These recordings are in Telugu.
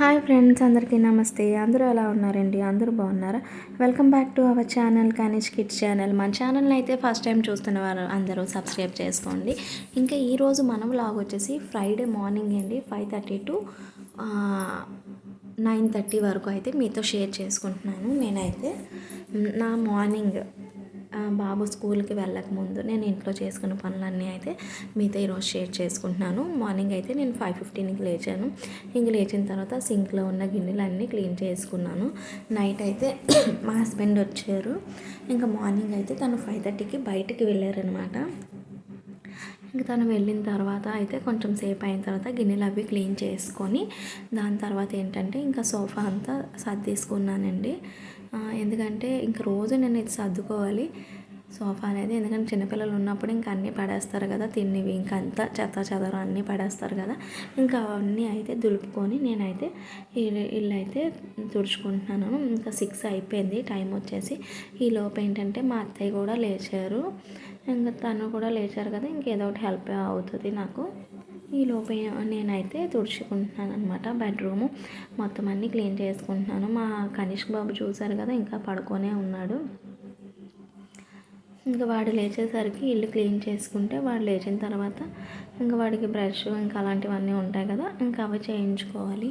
హాయ్ ఫ్రెండ్స్ అందరికీ నమస్తే. అందరూ ఎలా ఉన్నారండి? అందరూ బాగున్నారా? Welcome back to our channel Kanish kids channel. మన ఛానల్ని అయితే ఫస్ట్ టైం చూస్తున్న వారు అందరూ సబ్స్క్రైబ్ చేసుకోండి. ఇంకా ఈరోజు మనం లాగ్ వచ్చేసి ఫ్రైడే మార్నింగ్ అండి. Five thirty to nine thirty వరకు అయితే మీతో షేర్ చేసుకుంటున్నాను. నేనైతే నా మార్నింగ్ బాబు స్కూల్కి వెళ్ళకముందు నేను ఇంట్లో చేసుకున్న పనులన్నీ అయితే మీతో ఈరోజు షేర్ చేసుకుంటున్నాను. మార్నింగ్ అయితే నేను ఫైవ్ ఫిఫ్టీన్కి లేచాను. ఇంక లేచిన తర్వాత సింక్లో ఉన్న గిన్నెలు అన్నీ క్లీన్ చేసుకున్నాను. నైట్ అయితే మా హస్బెండ్ వచ్చారు. ఇంకా మార్నింగ్ అయితే తను ఫైవ్ థర్టీకి బయటికి వెళ్ళారనమాట ఇంక తను వెళ్ళిన తర్వాత అయితే కొంచెం సేపు అయిన తర్వాత గిన్నెలు అవి క్లీన్ చేసుకొని దాని తర్వాత ఏంటంటే ఇంకా సోఫా అంతా సర్దేసుకున్నానండి. ఎందుకంటే ఇంక రోజు నేను ఇది సర్దుకోవాలి. సోఫా అనేది ఎందుకంటే చిన్నపిల్లలు ఉన్నప్పుడు ఇంకా అన్నీ పడేస్తారు కదా తిన్నవి ఇంకా అంతా చెత్త చెదరు అన్నీ పడేస్తారు కదా. ఇంకా అవన్నీ అయితే దులుపుకొని నేనైతే ఇల్లు అయితే తుడుచుకుంటున్నాను. ఇంకా సిక్స్ అయిపోయింది టైం వచ్చేసి. ఈ లోపు ఏంటంటే మా అత్తయ్య కూడా లేచారు. ఇంకా తను కూడా లేచారు కదా ఇంకేదో ఒకటి హెల్ప్ అవుతుంది నాకు. ఈ లోపే నేనైతే తుడుచుకుంటున్నాను అనమాట బెడ్రూము. మొత్తం అన్నీ క్లీన్ చేసుకుంటున్నాను. మా కనిష్క్ బాబు చూశారు కదా ఇంకా పడుకొనే ఉన్నాడు. ఇంకా వాడు లేచేసరికి ఇల్లు క్లీన్ చేసుకుంటే వాడు లేచిన తర్వాత ఇంకా వాడికి బ్రష్ ఇంకా అలాంటివన్నీ ఉంటాయి కదా ఇంకా అవి చేయించుకోవాలి.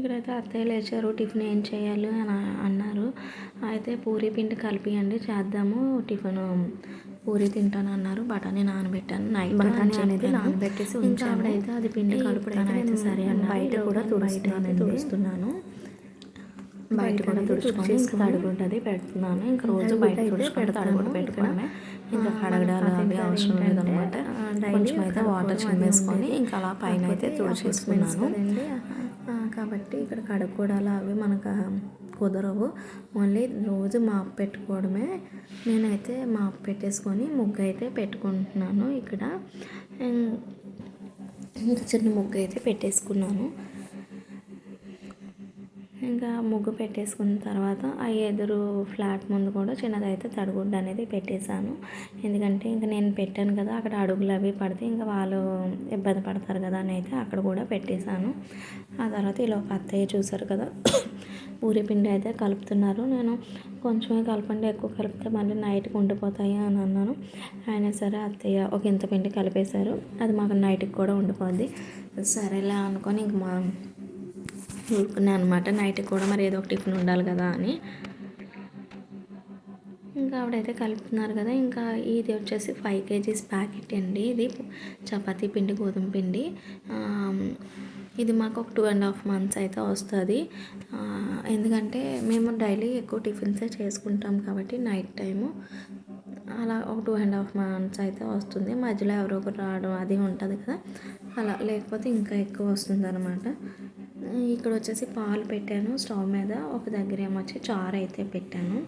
ఇక్కడైతే అత్తయ్య లేచారు టిఫిన్ ఏం చేయాలి అని అన్నారు. అయితే పూరి పిండి కలిపియండి చేద్దాము టిఫిన్ పూరి తింటాను అన్నారు. బఠానీ నానబెట్టాను నైట్ బఠానీ అనేది నానబెట్టేసి ఉంచాను అయితే అది పిండి కలుపుతాను అయితే సరే అన్న బయట కూడా తుడుస్తున్నాను తుడుస్తున్నాను. బయట కూడా తుడుచుకొని ఇంకా తడుగుంటుంది పెడుతున్నాను. ఇంకా రోజు బయట తుడుచుకొని తడుగుంట పెట్టుకోవడమే. ఇంకా కడగడాలు అవి అవసరం లేదనమాట. కొంచెం అయితే వాటర్ చిమ్మేసుకొని ఇంకా అలా పైన అయితే తుడిచేసుకున్నాను. కాబట్టి ఇక్కడ కడుక్కోవడాలు అవి మనకు కుదరవు. ఓన్లీ రోజు మాప్ పెట్టుకోవడమే. నేనైతే మాప్ పెట్టేసుకొని ముగ్గు అయితే పెట్టుకుంటున్నాను ఇక్కడ. చిన్న ముగ్గు అయితే పెట్టేసుకున్నాను. ఇంకా ముగ్గు పెట్టేసుకున్న తర్వాత ఆ ఎదురు ఫ్లాట్ ముందు కూడా చిన్నదైతే తడిగుడ్డ అనేది పెట్టేశాను. ఎందుకంటే ఇంకా నేను పెట్టాను కదా అక్కడ అడుగులు అవి పడితే ఇంకా వాళ్ళు ఇబ్బంది పడతారు కదా అని అయితే అక్కడ కూడా పెట్టేశాను. ఆ తర్వాత ఇలా ఒక అత్తయ్య చూసారు కదా పూరి పిండి అయితే కలుపుతున్నారు. నేను కొంచెమే కలపండి ఎక్కువ కలిపితే మళ్ళీ నైట్కి ఉండిపోతాయి అని అన్నాను. అయినా సరే అత్తయ్య ఒక ఇంత పిండి కలిపేశారు అది మాకు నైట్కి కూడా ఉండిపోద్ది. సరేలే అనుకొని ఇంక మా ఊరుకున్నాను అనమాట నైట్ కూడా మరి ఏదో ఒక టిఫిన్ ఉండాలి కదా అని. ఇంకా ఆవిడైతే కలుపుతున్నారు కదా. ఇంకా ఇది వచ్చేసి ఫైవ్ కేజీస్ ప్యాకెట్ అండి. ఇది చపాతీ పిండి గోధుమ పిండి. ఇది మాకు ఒక టూ అండ్ హాఫ్ మంత్స్ అయితే వస్తుంది. ఎందుకంటే మేము డైలీ ఎక్కువ టిఫిన్సే చేసుకుంటాం కాబట్టి నైట్ టైము అలా ఒక టూ అండ్ హాఫ్ మంత్స్ అయితే వస్తుంది. మధ్యలో ఎవరో ఒకరు రావడం అది ఉంటుంది కదా. అలా లేకపోతే ఇంకా ఎక్కువ వస్తుంది అనమాట ఇక్కడ వచ్చేసి పాలు పెట్టాను స్టవ్ మీద. ఒక దగ్గర ఏమొచ్చి చారు అయితే పెట్టాను.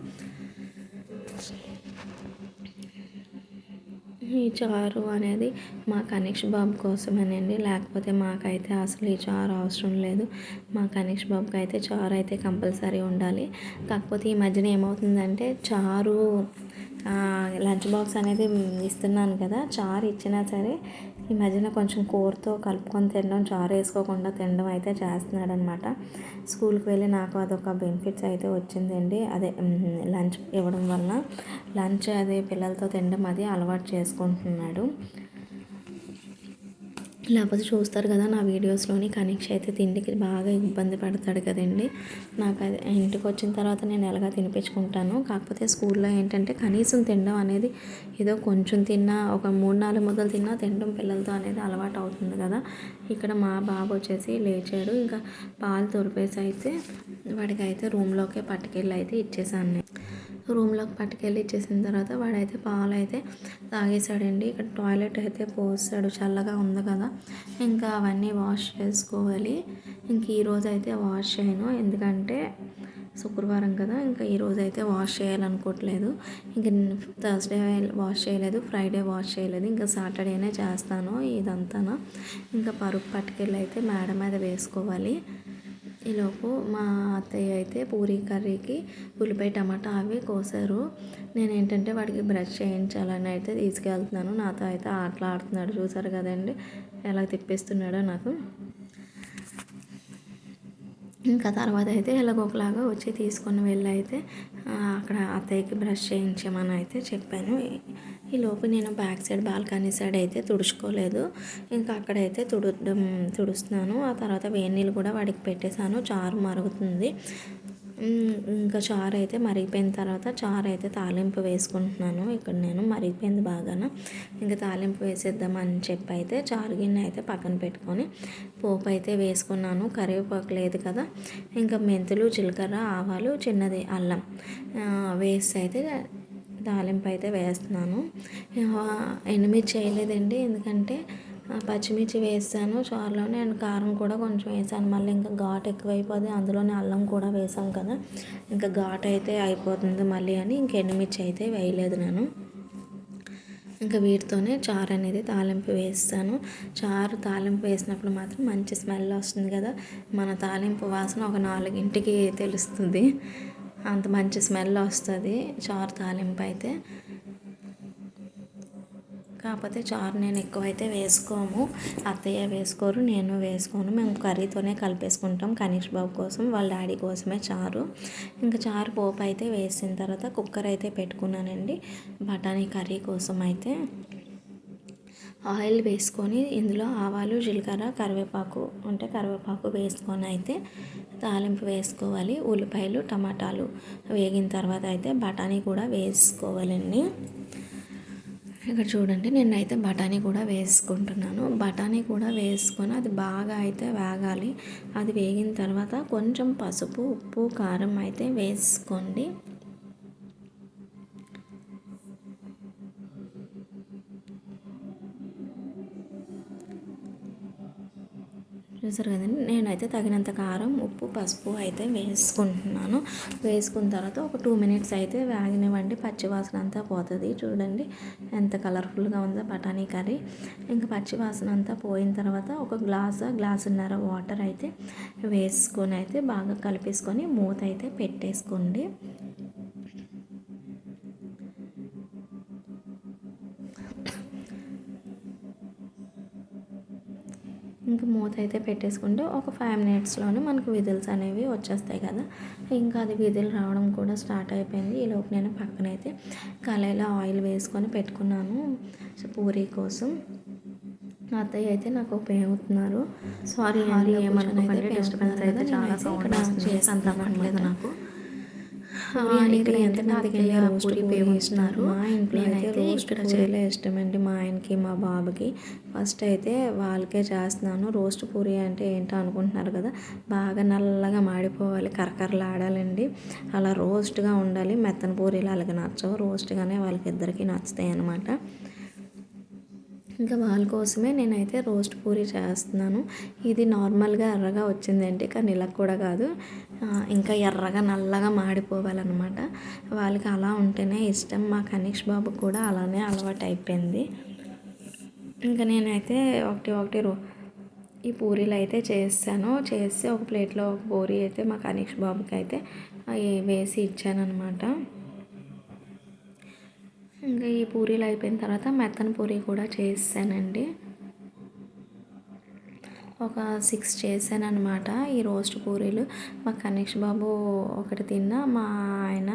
ఈ చారు అనేది మా కనీష్ బాబు కోసమేనండి. లేకపోతే మాకైతే అసలు ఈ చారు అవసరం లేదు. మా కనీష్ బాబుకి అయితే చారు అయితే కంపల్సరీ ఉండాలి. కాకపోతే ఈ మధ్యన ఏమవుతుందంటే చారు లంచ్ బాక్స్ అనేది ఇస్తున్నాను కదా చారు ఇచ్చినా సరే ఈ మధ్యన కొంచెం కూరతో కలుపుకొని తినడం చారు వేసుకోకుండా తినడం అయితే చేస్తున్నాడు అనమాట స్కూల్కి వెళ్ళి నాకు అదొక బెనిఫిట్స్ అయితే వచ్చిందండి. అదే లంచ్ ఇవ్వడం వల్ల లంచ్ అదే పిల్లలతో తినడం అది అలవాటు చేసుకుంటున్నాడు. లేకపోతే చూస్తారు కదా నా వీడియోస్లోని కనీక్ష అయితే తిండికి బాగా ఇబ్బంది పడతాడు కదండి. నాకు అది ఇంటికి వచ్చిన తర్వాత నేను ఎలాగా తినిపించుకుంటాను? కాకపోతే స్కూల్లో ఏంటంటే కనీసం తినడం అనేది ఏదో కొంచెం తిన్నా ఒక మూడు నాలుగు ముద్దలు తిన్నా తినడం పిల్లలతో అనేది అలవాటు అవుతుంది కదా. ఇక్కడ మా బాబు వచ్చేసి లేచాడు. ఇంకా పాలు తొరిపేసి అయితే వాడికి అయితే రూమ్లోకే పట్టుకెళ్ళి అయితే ఇచ్చేసాను రూమ్లోకి పట్టుకెళ్ళి ఇచ్చేసిన తర్వాత వాడైతే పాలు అయితే తాగేసాడండి ఇక్కడ టాయిలెట్ అయితే పోసాడు. చల్లగా ఉంది కదా. ఇంకా అవన్నీ వాష్ చేసుకోవాలి. ఇంక ఈరోజు అయితే వాష్ చేయను. ఎందుకంటే శుక్రవారం కదా. ఇంకా ఈరోజు అయితే వాష్ చేయాలనుకోవట్లేదు. ఇంకా థర్స్డే వాష్ చేయలేదు. ఫ్రైడే వాష్ చేయలేదు. ఇంకా సాటర్డేనే చేస్తాను ఇదంతా ఇంకా పరుపు పట్టుకెళ్ళి అయితే మేడ మీద వేసుకోవాలి. ఈలోపు మా అత్తయ్య అయితే పూరీ కర్రీకి ఉల్లిపాయ టమాటా అవి కోసారు. నేను ఏంటంటే వాడికి బ్రష్ చేయించాలని అయితే తీసుకెళ్తున్నాను. నాతో అయితే ఆటలు ఆడుతున్నాడు చూసారు కదండి? ఎలా తిప్పిస్తున్నాడో నాకు. ఇంకా తర్వాత అయితే ఎలాగోకలాగా వచ్చి తీసుకొని వెళ్ళి అయితే అక్కడ అత్తయ్యకి బ్రష్ చేయించమని అయితే చెప్పాను. ఈ లోపు నేను బ్యాక్ సైడ్ బాల్కనీ సైడ్ అయితే తుడుచుకోలేదు. ఇంకా అక్కడైతే తుడడం తుడుస్తున్నాను. ఆ తర్వాత వేడి నీళ్ళు కూడా వాడికి పెట్టేశాను. చారు మరుగుతుంది. ఇంకా చారు అయితే మరిగిపోయిన తర్వాత చారు అయితే తాలింపు వేసుకుంటున్నాను. ఇక్కడ నేను మరిగిపోయింది బాగాన. ఇంకా తాలింపు వేసేద్దామని చెప్పి అయితే చారు గిన్నె అయితే పక్కన పెట్టుకొని పోపు అయితే వేసుకున్నాను. కరివేపాకు లేదు కదా. ఇంకా మెంతులు జీలకర్ర ఆవాలు చిన్నది అల్లం వేసి అయితే తాలింపు అయితే వేస్తున్నాను ఎండుమిర్చి వేయలేదండి. ఎందుకంటే పచ్చిమిర్చి వేసాను చారులోనే అండ్ కారం కూడా కొంచెం వేసాను. మళ్ళీ ఇంకా ఘాట్ ఎక్కువైపోతుంది అందులోనే అల్లం కూడా వేసాం కదా. ఇంకా ఘాట్ అయితే అయిపోతుంది మళ్ళీ అని ఇంక ఎండుమిర్చి అయితే వేయలేదు నేను. ఇంకా వీటితోనే చారు అనేది తాలింపు వేస్తాను. చారు తాలింపు వేసినప్పుడు మాత్రం మంచి స్మెల్ వస్తుంది కదా. మన తాలింపు వాసన ఒక నాలుగింటికి తెలుస్తుంది. అంత మంచి స్మెల్ వస్తుంది. చారు తాలింపు అయితే కాకపోతే చారు నేను ఎక్కువైతే వేసుకోము. అత్తయ్య వేసుకోరు నేను వేసుకోను. మేము కర్రీతోనే కలిపేసుకుంటాం. కనీష్ బాబు కోసం వాళ్ళ డాడీ కోసమే చారు. ఇంకా చారు పోపు అయితే వేసిన తర్వాత కుక్కర్ అయితే పెట్టుకున్నానండి. బఠానీ కర్రీ కోసం అయితే. ఆయిల్ వేసుకొని ఇందులో ఆవాలు జీలకర్ర కరివేపాకు అంటే కరివేపాకు వేసుకొని అయితే తాలింపు వేసుకోవాలి. ఉల్లిపాయలు టమాటాలు వేగిన తర్వాత అయితే బఠానీ కూడా వేసుకోవాలండి. ఇక్కడ చూడండి నేను అయితే బఠానీ కూడా వేసుకుంటున్నాను. బఠానీ కూడా వేసుకొని అది బాగా అయితే వేగాలి. అది వేగిన తర్వాత కొంచెం పసుపు ఉప్పు కారం అయితే వేసుకోండి. చూసారు కదండి నేనైతే తగినంత కారం ఉప్పు పసుపు అయితే వేసుకుంటున్నాను. వేసుకున్న తర్వాత ఒక టూ మినిట్స్ అయితే వేగనివ్వండి. పచ్చివాసన అంతా పోతుంది. చూడండి ఎంత కలర్ఫుల్గా ఉందో బఠానీ కర్రీ. ఇంకా పచ్చివాసన అంతా పోయిన తర్వాత ఒక గ్లాస్ గ్లాసున్నర వాటర్ అయితే వేసుకొని అయితే బాగా కలిపేసుకొని మూత అయితే పెట్టేసుకోండి. ఇంకా మూత అయితే పెట్టేసుకుంటే ఒక ఫైవ్ మినిట్స్లోనే మనకు విజిల్స్ అనేవి వచ్చేస్తాయి కదా. ఇంకా అది విజిల్ రావడం కూడా స్టార్ట్ అయిపోయింది. ఈ లోపు నేను పక్కనైతే కళాయిలో ఆయిల్ వేసుకొని పెట్టుకున్నాను. పూరీ కోసం. అత్తయ్య అయితే నాకు ఉపయోగవుతున్నారు సారీ ఏమనుకోకండి డిస్టర్బెన్స్ అయితే చాలా సౌండ్ చేసి అంత నాకు. ఇక్కడ ఎంతమందికి పూరి ఇస్తున్నారు మా ఇంట్లో అయితే ఇక్కడ చేయలే ఇష్టం అండి మా ఆయనకి మా బాబుకి. ఫస్ట్ అయితే వాళ్ళకే చేస్తున్నాను. రోస్ట్ పూరి అంటే ఏంటో అనుకుంటున్నారు కదా బాగా నల్లగా మాడిపోవాలి కరకరలాడాలండి. అలా రోస్ట్గా ఉండాలి. మెత్తన పూరీలు అలాగే నచ్చవు. రోస్ట్గానే వాళ్ళకి ఇద్దరికి నచ్చుతాయి అనమాట ఇంకా వాళ్ళ కోసమే నేనైతే రోస్ట్ పూరి చేస్తున్నాను. ఇది నార్మల్గా ఎర్రగా వచ్చిందండి కానీ ఇలా కూడా కాదు. ఇంకా ఎర్రగా నల్లగా మాడిపోవాలన్నమాట. వాళ్ళకి అలా ఉంటేనే ఇష్టం. మా కనీష్ బాబు కూడా అలానే అలవాటు అయిపోయింది. ఇంకా నేనైతే ఒకటి ఒకటి రో ఈ పూరీలు అయితే చేస్తాను. చేసి ఒక ప్లేట్లో ఒక పూరి అయితే మా కనీష్ బాబుకి అయితే వేసి ఇచ్చాను అనమాట ఇంకా ఈ పూరీలు అయిపోయిన తర్వాత మెత్తన పూరీ కూడా చేసానండి ఒక సిక్స్ చేశాను అనమాట ఈ రోస్ట్ పూరీలు. మా కనీష్ బాబు ఒకటి తిన్నా మా ఆయన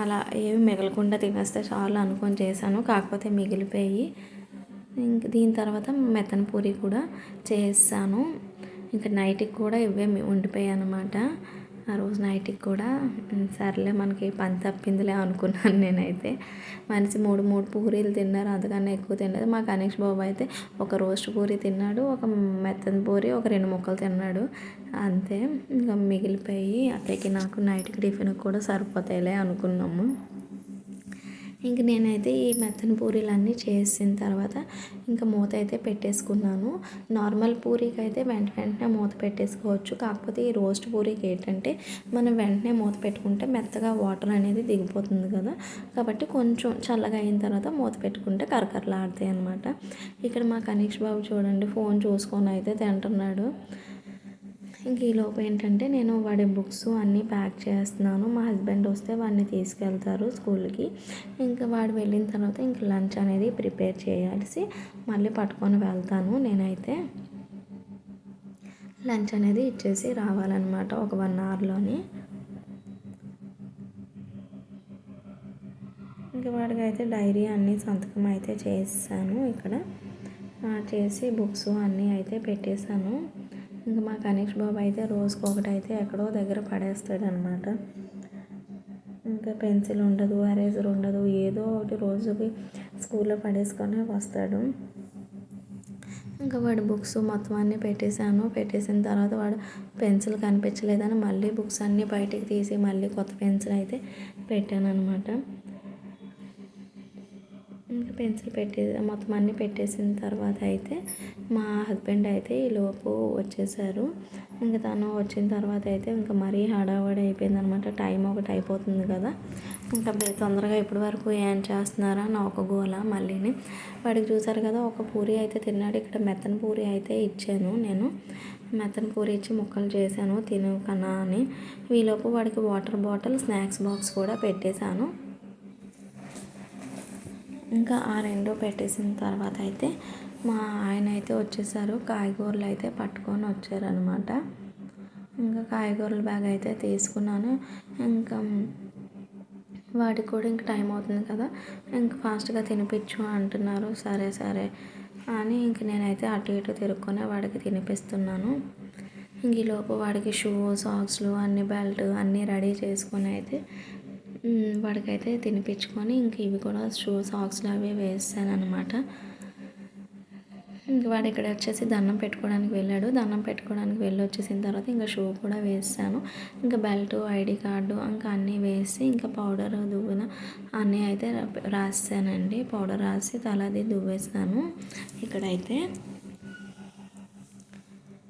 అలా ఏమి మిగలకుండా తినేస్తే చాలు అనుకొని చేశాను కాకపోతే మిగిలిపోయి. ఇంక దీని తర్వాత మెత్తన పూరి కూడా చేస్తాను ఇంకా నైట్కి కూడా ఇవే ఉండిపోయాయి అనమాట ఆ రోజు నైట్కి కూడా సర్లే మనకి పని తప్పిందిలే అనుకున్నాను నేనైతే. మనిషి మూడు మూడు పూరీలు తిన్నారు అంతకన్నా ఎక్కువ తినలేదు. మా గణేష్ బాబు అయితే ఒక రోస్ట్ పూరి తిన్నాడు ఒక మెత్తని పూరి ఒక రెండు ముక్కలు తిన్నాడు. అంతే. ఇంకా మిగిలిపోయి అతనికి నాకు నైట్కి టిఫిన్ కూడా సరిపోతాయిలే అనుకున్నాము. ఇంక నేనైతే ఈ మెత్తని పూరీలన్నీ చేసిన తర్వాత ఇంకా మూత అయితే పెట్టేసుకున్నాను. నార్మల్ పూరీకి అయితే వెంట వెంటనే మూత పెట్టేసుకోవచ్చు. కాకపోతే ఈ రోస్ట్ పూరీకి ఏంటంటే మనం వెంటనే మూత పెట్టుకుంటే మెత్తగా వాటర్ అనేది దిగిపోతుంది కదా. కాబట్టి కొంచెం చల్లగా అయిన తర్వాత మూత పెట్టుకుంటే కరకరలాడతాయి అనమాట ఇక్కడ మా కనీష్ బాబు చూడండి ఫోన్ చూసుకొని అయితే తింటున్నాడు. ఇంక ఈ లోపు ఏంటంటే నేను వాడి బుక్స్ అన్నీ ప్యాక్ చేస్తున్నాను. మా హస్బెండ్ వస్తే వాడిని తీసుకెళ్తారు స్కూల్కి. ఇంకా వాడు వెళ్ళిన తర్వాత ఇంక లంచ్ అనేది ప్రిపేర్ చేయాల్సి మళ్ళీ పట్టుకొని వెళ్తాను నేనైతే. లంచ్ అనేది ఇచ్చేసి రావాలన్నమాట ఒక వన్ అవర్లోని. ఇంకా వాడికి అయితే డైరీ అన్నీ సంతకం అయితే చేసాను ఇక్కడ. చేసి బుక్స్ అన్నీ అయితే పెట్టేశాను. ఇంకా మా కనీష్ బాబు అయితే రోజుకి ఒకటైతే ఎక్కడో దగ్గర పడేస్తాడు అనమాట ఇంకా పెన్సిల్ ఉండదు ఎరేజర్ ఉండదు ఏదో ఒకటి రోజుకి స్కూల్లో పడేసుకొని వస్తాడు. ఇంకా వాడు బుక్స్ మొత్తం అన్నీ పెట్టేశాను. పెట్టేసిన తర్వాత వాడు పెన్సిల్ కనిపించలేదని మళ్ళీ బుక్స్ అన్నీ బయటికి తీసి మళ్ళీ కొత్త పెన్సిల్ అయితే పెట్టాను అనమాట పెన్సిల్ పెట్టే మొత్తం అన్నీ పెట్టేసిన తర్వాత అయితే మా హస్బెండ్ అయితే ఈ లోపు వచ్చేసారు. ఇంకా తను వచ్చిన తర్వాత అయితే ఇంకా మరీ హడావడి అయిపోయింది అనమాట టైం ఒకటి అయిపోతుంది కదా. ఇంకా మీరు తొందరగా ఇప్పటి వరకు ఏం చేస్తున్నారా? నా ఒక గోల మళ్ళీని. వాడికి చూసారు కదా ఒక పూరి అయితే తిన్నాడు. ఇక్కడ మెత్తన పూరి అయితే ఇచ్చాను నేను. మెత్తన పూరి ఇచ్చి ముక్కలు చేశాను తిను కన్నా అని. ఈలోపు వాడికి వాటర్ బాటిల్ స్నాక్స్ బాక్స్ కూడా పెట్టేశాను. ఇంకా ఆ రెండు పెట్టేసిన తర్వాత అయితే మా ఆయన అయితే వచ్చేసారు. కాయగూరలు అయితే పట్టుకొని వచ్చారనమాట ఇంకా కాయగూరల బ్యాగ్ అయితే తీసుకున్నాను. ఇంకా వాడికి కూడా ఇంక టైం అవుతుంది కదా. ఇంక ఫాస్ట్గా తినిపించు అంటున్నారు. సరే సరే అని ఇంక నేనైతే అటు ఇటు తిరుక్కొని వాడికి తినిపిస్తున్నాను. ఇంక ఈలోపు వాడికి షూ సాక్స్లు అన్ని బెల్ట్ అన్నీ రెడీ చేసుకొని అయితే వాడికైతే తినిపించుకొని ఇంక ఇవి కూడా షూ సాక్స్లు అవి వేస్తాను అనమాట ఇంక వాడు ఇక్కడ వచ్చేసి దండం పెట్టుకోవడానికి వెళ్ళాడు. దండం పెట్టుకోవడానికి వెళ్ళి వచ్చేసిన తర్వాత ఇంకా షూ కూడా వేసాను ఇంకా బెల్ట్ ఐడి కార్డు ఇంకా అన్నీ వేసి ఇంకా పౌడర్ దువ్వున అన్నీ అయితే రాసానండి పౌడర్ రాసి తలది దువ్వేసాను ఇక్కడైతే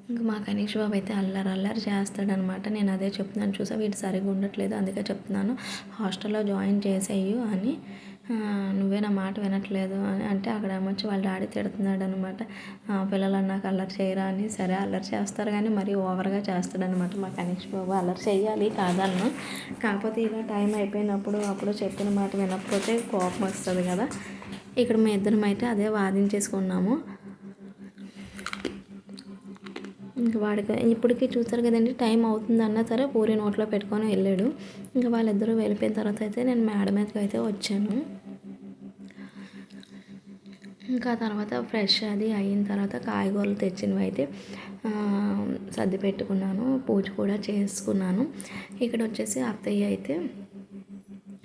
ఇంకా మా కనీష్ బాబు అయితే అల్లరి అల్లరి చేస్తాడనమాట. నేను అదే చెప్తున్నాను చూసా వీడు సరిగా ఉండట్లేదు అందుకే చెప్తున్నాను. హాస్టల్లో జాయిన్ చేసేయు అని. నువ్వే నా మాట వినట్లేదు అని. అంటే అక్కడ ఏమొచ్చి వాళ్ళ డాడీ తిడుతున్నాడు అనమాట పిల్లలు నాకు అల్లరి చేయరా అని. సరే అల్లరి చేస్తారు కానీ మరీ ఓవర్గా చేస్తాడనమాట మా కనీష్ బాబు. అల్లరి చేయాలి కాదన్ను. కాకపోతే ఇలా టైం అయిపోయినప్పుడు అప్పుడు చెప్పిన మాట వినకపోతే కోపం వస్తుంది కదా. ఇక్కడ మీ ఇద్దరం అయితే అదే వాదించేసుకున్నాము. ఇంకా వాడికి ఇప్పటికీ చూసారు కదండి టైం అవుతుంది అన్నా సరే పూరి నోట్లో పెట్టుకొని వెళ్ళాడు. ఇంకా వాళ్ళిద్దరూ వెళ్ళిపోయిన తర్వాత అయితే నేను మేడ మీదకి అయితే వచ్చాను. ఇంకా తర్వాత ఫ్రెష్ అది అయిన తర్వాత కాయగూరలు తెచ్చినవి అయితే సర్ది పెట్టుకున్నాను పూజ కూడా చేసుకున్నాను. ఇక్కడ వచ్చేసి అత్తయ్య అయితే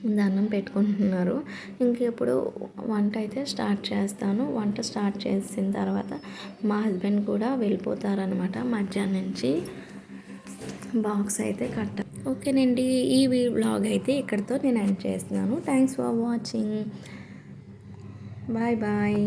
దండం పెట్టుకుంటున్నారు. ఇంక ఇప్పుడు వంట అయితే స్టార్ట్ చేస్తాను. వంట స్టార్ట్ చేసిన తర్వాత మా హస్బెండ్ కూడా వెళ్ళిపోతారనమాట మధ్యాహ్నం నుంచి బాక్స్ అయితే కట్ట ఓకేనండి. ఈ వ్లాగ్ అయితే ఇక్కడితో నేను ఎండ్ చేస్తున్నాను. Thanks for watching. Bye bye.